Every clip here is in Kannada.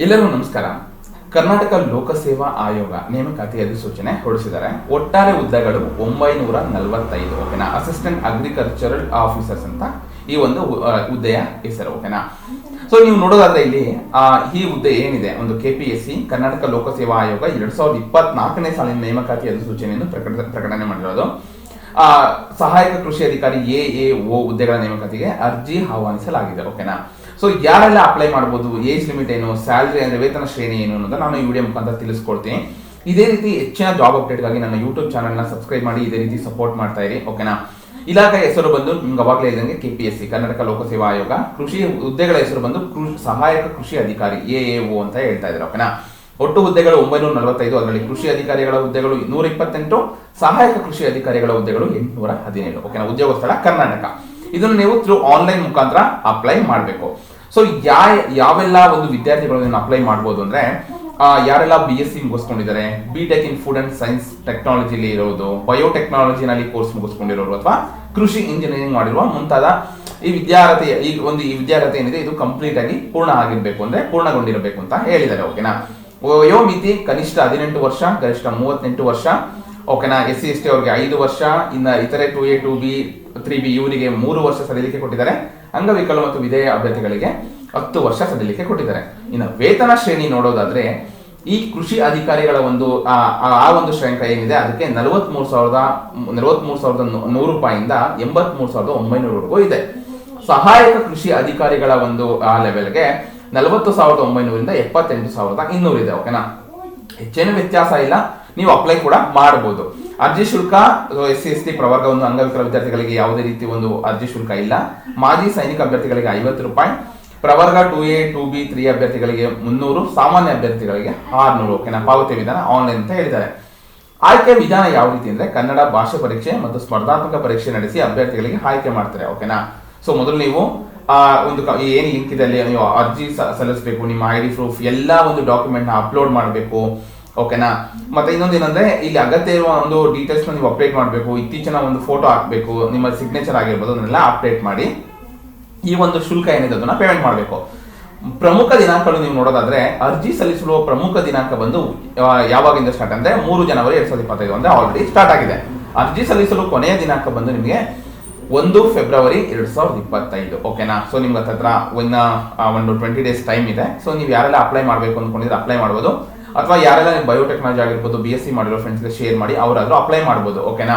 ಎಲ್ಲರಿಗೂ ನಮಸ್ಕಾರ. ಕರ್ನಾಟಕ ಲೋಕಸೇವಾ ಆಯೋಗ ನೇಮಕಾತಿ ಅಧಿಸೂಚನೆ ಹೊರಡಿಸಿದ್ದಾರೆ. ಒಟ್ಟಾರೆ ಹುದ್ದೆಗಳು ಒಂಬೈನೂರ ನಲವತ್ತೈದು ಓಕೆನಾ? ಅಸಿಸ್ಟೆಂಟ್ ಅಗ್ರಿಕಲ್ಚರಲ್ ಆಫೀಸರ್ಸ್ ಅಂತ ಈ ಒಂದು ಹುದ್ದೆಯ ಹೆಸರು ಓಕೆನಾ? ಸೊ ನೀವು ನೋಡೋದಾದ್ರೆ ಇಲ್ಲಿ ಆ, ಈ ಹುದ್ದೆ ಏನಿದೆ? ಒಂದು ಕೆಪಿಎಸ್ಸಿ ಕರ್ನಾಟಕ ಲೋಕಸೇವಾ ಆಯೋಗ ಎರಡ್ ಸಾವಿರದ ಇಪ್ಪತ್ನಾಲ್ಕನೇ ಸಾಲಿನ ನೇಮಕಾತಿ ಅಧಿಸೂಚನೆಯನ್ನು ಪ್ರಕಟ ಪ್ರಕಟಣೆ ಮಾಡಿರೋದು. ಆ, ಸಹಾಯಕ ಕೃಷಿ ಅಧಿಕಾರಿ ಎ ಎ ಓ ಹುದ್ದೆಗಳ ನೇಮಕಾತಿಗೆ ಅರ್ಜಿ ಆಹ್ವಾನಿಸಲಾಗಿದೆ ಓಕೆನಾ? ಸೊ ಯಾರೆಲ್ಲ ಅಪ್ಲೈ ಮಾಡ್ಬೋದು ಏಜ್ ಲಿಮಿಟ್ ಏನು ಸ್ಯಾಲ್ರಿ ಅಂದ್ರೆ ವೇತನ ಶ್ರೇಣಿ ಏನು ಅನ್ನೋದನ್ನ ನಾನು ಈ ವಿಡಿಯೋ ಮುಖಾಂತರ ತಿಳಿಸ್ಕೊಡ್ತೀನಿ. ಇದೇ ರೀತಿ ಹೆಚ್ಚಿನ ಜಾಬ್ ಅಪ್ಡೇಟ್ಗಾಗಿ ನನ್ನ ಯೂಟ್ಯೂಬ್ ಚಾನಲ್ನ ಸಬ್ಸ್ಕ್ರೈಬ್ ಮಾಡಿ, ಇದೇ ರೀತಿ ಸಪೋರ್ಟ್ ಮಾಡ್ತಾ ಇರಿ ಓಕೆನಾ ಇಲಾಖೆ ಹೆಸರು ಬಂದು ನಿಮ್ಗೆ ಅವಾಗಲೇ ಇದ್ದಂಗೆ ಸಿ ಕರ್ನಾಟಕ ಲೋಕಸೇವಾ ಆಯೋಗ, ಕೃಷಿ ಹುದ್ದೆಗಳ ಹೆಸರು ಬಂದು ಸಹಾಯಕ ಕೃಷಿ ಅಧಿಕಾರಿ ಎ ಎ ಓ ಅಂತ ಹೇಳ್ತಾ ಇದ್ದಾರೆ ಓಕೆನಾ ಒಟ್ಟು ಹುದ್ದೆಗಳು ಒಂಬೈನೂರ ನಲವತ್ತೈದು ಅದರಲ್ಲಿ ಕೃಷಿ ಅಧಿಕಾರಿಗಳ ಹುದ್ದೆಗಳು ನೂರ ಇಪ್ಪತ್ತೆಂಟು ಸಹಾಯಕ ಕೃಷಿ ಅಧಿಕಾರಿಗಳ ಹುದ್ದೆಗಳು ಎಂಟುನೂರ ಹದಿನೇಳು ಓಕೆನಾ ಉದ್ಯೋಗ ಸ್ಥಳ ಕರ್ನಾಟಕ. ಇದನ್ನು ನೀವು ಥ್ರೂ ಆನ್ಲೈನ್ ಮುಖಾಂತರ ಅಪ್ಲೈ ಮಾಡಬೇಕು. ಸೊ ಯಾ ಯಾವೆಲ್ಲ ಒಂದು ವಿದ್ಯಾರ್ಥಿಗಳು ಇದನ್ನು ಅಪ್ಲೈ ಮಾಡ್ಬೋದು ಅಂದ್ರೆ ಯಾರೆಲ್ಲ B S C ಮುಗಿಸ್ಕೊಂಡಿದ್ದಾರೆ B tech in food and science ಟೆಕ್ನಾಲಜಿಲಿ ಇರೋದು ಬಯೋಟೆಕ್ನಾಲಜಿನಲ್ಲಿ ಕೋರ್ಸ್ ಮುಗಿಸ್ಕೊಂಡಿರೋರು ಅಥವಾ ಕೃಷಿ ಇಂಜಿನಿಯರಿಂಗ್ ಮಾಡಿರುವ ಮುಂತಾದ ಈ ವಿದ್ಯಾರ್ಥಿ, ಈ ಒಂದು ಈ ವಿದ್ಯಾರ್ಥಿ ಏನಿದೆ, ಇದು ಕಂಪ್ಲೀಟ್ ಆಗಿ ಪೂರ್ಣ ಆಗಿರಬೇಕು ಅಂದ್ರೆ ಪೂರ್ಣಗೊಂಡಿರಬೇಕು ಅಂತ ಹೇಳಿದ್ದಾರೆ ಓಕೆನಾ ವಯೋಮಿತಿ ಕನಿಷ್ಠ ಹದಿನೆಂಟು ವರ್ಷ, ಗರಿಷ್ಠ ಮೂವತ್ತೆಂಟು ವರ್ಷ ಓಕೆನಾ ಎಸ್ ಸಿ ಎಸ್ ಟಿ ಅವ್ರಿಗೆ ಐದು ವರ್ಷ, ಇನ್ನ ಇತರೆ two A two B three B ಇವರಿಗೆ ಮೂರು ವರ್ಷ ಸಡಿಲಿಕೆ ಕೊಟ್ಟಿದ್ದಾರೆ. ಅಂಗವಿಕಲ ಮತ್ತು ವಿಧೇಯ ಅಭ್ಯರ್ಥಿಗಳಿಗೆ ಹತ್ತು ವರ್ಷ ಸಡಿಲಿಕೆ ಕೊಟ್ಟಿದ್ದಾರೆ. ಇನ್ನು ವೇತನ ಶ್ರೇಣಿ ನೋಡೋದಾದ್ರೆ, ಈ ಕೃಷಿ ಅಧಿಕಾರಿಗಳ ಒಂದು, ಆ ಒಂದು ಶ್ರೇಯಾಂಕ ಏನಿದೆ, ಅದಕ್ಕೆ ನಲವತ್ಮೂರು ಸಾವಿರದ ನಲವತ್ಮೂರು ಸಾವಿರದ ನೂರು ರೂಪಾಯಿಂದ ಎಂಬತ್ಮೂರು ಸಾವಿರದ ಒಂಬೈನೂರವರೆಗೂ ಇದೆ. ಸಹಾಯಕ ಕೃಷಿ ಅಧಿಕಾರಿಗಳ ಒಂದು, ಆ ಲೆವೆಲ್ಗೆ ನಲವತ್ತು ಸಾವಿರದ ಒಂಬೈನೂರಿಂದ ಎಪ್ಪತ್ತೆಂಟು ಸಾವಿರದ ಇನ್ನೂರು ಇದೆ ಓಕೆನಾ ಹೆಚ್ಚೇನು ವ್ಯತ್ಯಾಸ ಇಲ್ಲ. ನೀವು ಅಪ್ಲೈ ಕೂಡ ಮಾಡಬಹುದು ಅರ್ಜಿ ಶುಲ್ಕ ಎಸ್ ಸಿ ಎಸ್ ಟಿ ಪ್ರವರ್ಗ ಒಂದು ಅಂಗವಿಕಲ ವಿದ್ಯಾರ್ಥಿಗಳಿಗೆ ಯಾವುದೇ ರೀತಿ ಒಂದು ಅರ್ಜಿ ಶುಲ್ಕ ಇಲ್ಲ. ಮಾಜಿ ಸೈನಿಕ ಅಭ್ಯರ್ಥಿಗಳಿಗೆ ಐವತ್ತು ರೂಪಾಯಿ, ಪ್ರವರ್ಗ two A, two B, three ಅಭ್ಯರ್ಥಿಗಳಿಗೆ ಮುನ್ನೂರು, ಸಾಮಾನ್ಯ ಅಭ್ಯರ್ಥಿಗಳಿಗೆ ಆರ್ನೂರು. ಓಕೆನಾ ಪಾವತಿ ವಿಧಾನ ಆನ್ಲೈನ್ ಅಂತ ಹೇಳಿದ್ದಾರೆ. ಆಯ್ಕೆ ವಿಧಾನ ಯಾವ ರೀತಿ ಅಂದ್ರೆ ಕನ್ನಡ ಭಾಷೆ ಪರೀಕ್ಷೆ ಮತ್ತು ಸ್ಪರ್ಧಾತ್ಮಕ ಪರೀಕ್ಷೆ ನಡೆಸಿ ಅಭ್ಯರ್ಥಿಗಳಿಗೆ ಆಯ್ಕೆ ಮಾಡ್ತಾರೆ. ಓಕೆನಾ? ಸೊ, ಮೊದಲು ನೀವು, ಆ, ಒಂದು ಏನು ಲಿಂಕ್ ಇದೆ ಅಲ್ಲಿ ಅರ್ಜಿ ಸಲ್ಲಿಸಬೇಕು, ನಿಮ್ಮ ಐ ಡಿ ಪ್ರೂಫ್, ಎಲ್ಲ ಒಂದು ಡಾಕ್ಯುಮೆಂಟ್ನ ಅಪ್ಲೋಡ್ ಮಾಡಬೇಕು. ಓಕೆನಾ ಮತ್ತೆ ಇನ್ನೊಂದು ಏನಂದ್ರೆ, ಇಲ್ಲಿ ಅಗತ್ಯ ಇರುವ ಒಂದು ಡೀಟೇಲ್ಸ್ ನೀವು ಅಪ್ಡೇಟ್ ಮಾಡಬೇಕು. ಇತ್ತೀಚಿನ ಒಂದು ಫೋಟೋ ಹಾಕಬೇಕು. ನಿಮ್ಮ ಸಿಗ್ನೇಚರ್ ಆಗಿರ್ಬೋದು, ಅದನ್ನೆಲ್ಲ ಅಪ್ಡೇಟ್ ಮಾಡಿ ಈ ಒಂದು ಶುಲ್ಕ ಏನಿದೆ ಅದನ್ನ ಪೇಮೆಂಟ್ ಮಾಡಬೇಕು. ಪ್ರಮುಖ ದಿನಾಂಕಗಳು ನೀವು ನೋಡೋದಾದ್ರೆ, ಅರ್ಜಿ ಸಲ್ಲಿಸಲು ಪ್ರಮುಖ ದಿನಾಂಕ ಬಂದು ಯಾವಾಗಿಂದ ಸ್ಟಾರ್ಟ್ ಅಂದ್ರೆ, ಮೂರು ಜನವರಿ ಎರಡ್ ಸಾವಿರದ ಇಪ್ಪತ್ತೈದು ಅಂದ್ರೆ ಆಲ್ರೆಡಿ ಸ್ಟಾರ್ಟ್ ಆಗಿದೆ. ಅರ್ಜಿ ಸಲ್ಲಿಸಲು ಕೊನೆಯ ದಿನಾಂಕ ಬಂದು ನಿಮಗೆ ಒಂದು ಫೆಬ್ರವರಿ ಎರಡ್ ಸಾವಿರದ ಇಪ್ಪತ್ತೈದು. ಓಕೆನಾ ಸೊ ನಿಮ್ಗೆ ಹತ್ರ, ಇನ್ನ ಒಂದು ಟ್ವೆಂಟಿ ಡೇಸ್ ಟೈಮ್ ಇದೆ. ಸೊ ನೀವು ಯಾರೆಲ್ಲ ಅಪ್ಲೈ ಮಾಡಬೇಕು ಅಂದ್ಕೊಂಡಿದ್ರೆ ಅಪ್ಲೈ ಮಾಡ್ಬೋದು. ಅಥವಾ ಯಾರೆಲ್ಲ ಬಯೋಟೆಕ್ನಾಲಜಿ ಆಗಿರ್ಬೋದು ಬಿ ಎಸ್ ಸಿ ಮಾಡಿರೋ ಫ್ರೆಂಡ್ಸ್ಗೆ ಶೇರ್ ಮಾಡಿ, ಅವರಾದ್ರೂ ಅಪ್ಲೈ ಮಾಡ್ಬೋದು ಓಕೆನಾ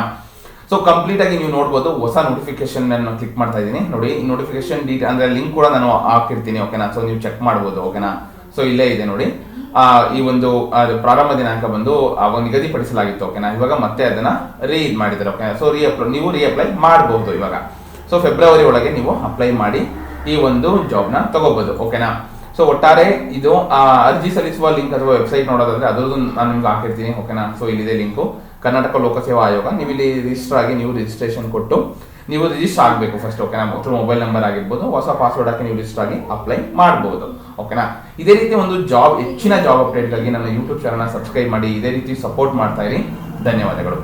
ಸೊ ಕಂಪ್ಲೀಟ್ ಆಗಿ ನೀವು ನೋಡ್ಬೋದು, ಹೊಸ ನೋಟಿಫಿಕೇಶನ್ ನಾನು ಕ್ಲಿಕ್ ಮಾಡ್ತಾ ಇದ್ದೀನಿ. ನೋಡಿ ನೋಟಿಫಿಕೇಶನ್ ಡೀಟ್ ಅಂದ್ರೆ ಲಿಂಕ್ ಕೂಡ ನಾನು ಹಾಕಿರ್ತೀನಿ ಓಕೆನಾ ಸೊ ನೀವು ಚೆಕ್ ಮಾಡ್ಬೋದು ಓಕೆನಾ ಸೊ ಇಲ್ಲೇ ಇದೆ, ನೋಡಿ. ಈ ಒಂದು ಪ್ರಾರಂಭ ದಿನಾಂಕ ಬಂದು ಆ ನಿಗದಿಪಡಿಸಲಾಗಿತ್ತು ಓಕೆನಾ ಇವಾಗ ಮತ್ತೆ ಅದನ್ನ ರೀ ಇದು ಓಕೆನಾ ಸೊ ರೀ ಅಪ್ಲೈ ನೀವು ರೀ ಅಪ್ಲೈ ಮಾಡಬಹುದು ಇವಾಗ. ಸೊ ಫೆಬ್ರವರಿ ಒಳಗೆ ನೀವು ಅಪ್ಲೈ ಮಾಡಿ ಈ ಒಂದು ಜಾಬ್ನ ತಗೋಬಹುದು ಓಕೆನಾ ಸೊ ಒಟ್ಟಾರೆ ಇದು ಅರ್ಜಿ ಸಲ್ಲಿಸುವ ಲಿಂಕ್ ಅಥವಾ ವೆಬ್ಸೈಟ್ ನೋಡೋದಾದ್ರೆ ಅದರದ್ದು ನಾನು ನಿಮ್ಗೆ ಹಾಕಿರ್ತೀನಿ ಓಕೆನಾ ಸೊ ಇಲ್ಲಿದೆ ಲಿಂಕು. ಕರ್ನಾಟಕ ಲೋಕಸೇವಾ ಆಯೋಗ ನೀವು ಇಲ್ಲಿ ರಿಜಿಸ್ಟರ್ ಆಗಿ ನೀವು ರಿಜಿಸ್ಟ್ರೇಷನ್ ಕೊಟ್ಟು, ನೀವು ರಿಜಿಸ್ಟರ್ ಆಗಬೇಕು ಫಸ್ಟ್ ಓಕೆನಾ ಮತ್ತು ಮೊಬೈಲ್ ನಂಬರ್ ಆಗಿರ್ಬೋದು, ಹೊಸ ಪಾಸ್ವರ್ಡ್ ಹಾಕಿ ನೀವು ರಿಜಿಸ್ಟರ್ ಆಗಿ ಅಪ್ಲೈ ಮಾಡಬಹುದು ಓಕೆನಾ ಇದೇ ರೀತಿ ಒಂದು ಜಾಬ್ ಹೆಚ್ಚಿನ ಜಾಬ್ ಅಪ್ಡೇಟ್ಗಾಗಿ ನನ್ನ ಯೂಟ್ಯೂಬ್ ಚಾನಲ್ನ ಸಬ್ಸ್ಕ್ರೈಬ್ ಮಾಡಿ, ಇದೇ ರೀತಿ ಸಪೋರ್ಟ್ ಮಾಡ್ತಾ ಇರಿ. ಧನ್ಯವಾದಗಳು.